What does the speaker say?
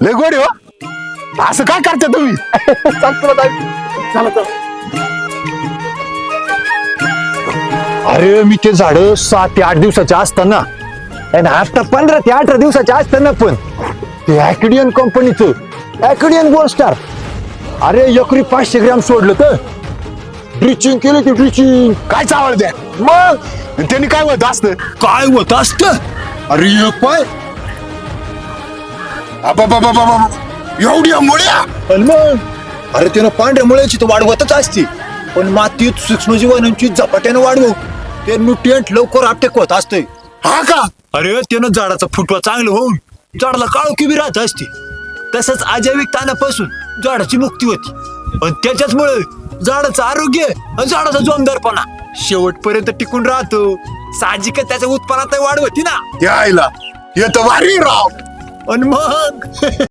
लय गोड आहे हो. असं काय करता तुम्ही? दाखव. चला चला. अरे मी ते झाड सात ते आठ दिवसाचे असताना आणि आता पंधरा ते अठरा दिवसाचे असताना पण ते ऍकडियन कंपनीचं ऍकडियन गोल्ड स्टार अरे एकरी पाचशे ग्रॅम सोडलं तर? ड्रिचिंग केलं ते ड्रिचिंग काय चावळ द्या मग? आणि त्यांनी काय होत असत? काय होत असत? अरे पाय. एवढ्या मुळ्या? पण मग? अरे त्यानं पांढऱ्या मुळ्याची तर वाढवतच असते. पण मातीत सूक्ष्मजीवाणूंची झपाट्यानं वाढवू ते न्यूट्रिएंट लवकर अपटेक होत असते हा का? अरे त्यानं झाडाचा फुटवा चांगलं होऊन झाडाला काळोखी बी राहत असते. तसंच अजैविक ताणापासून झाडाची मुक्ती होती. पण त्याच्याचमुळे झाडाचं आरोग्य आणि झाडाचा जोमदारपणा शेवटपर्यंत टिकून राहतो. साहजिक त्याच्या उत्पन्नात वाढ होती ना? यायला हे तर भारी राव. आणि मग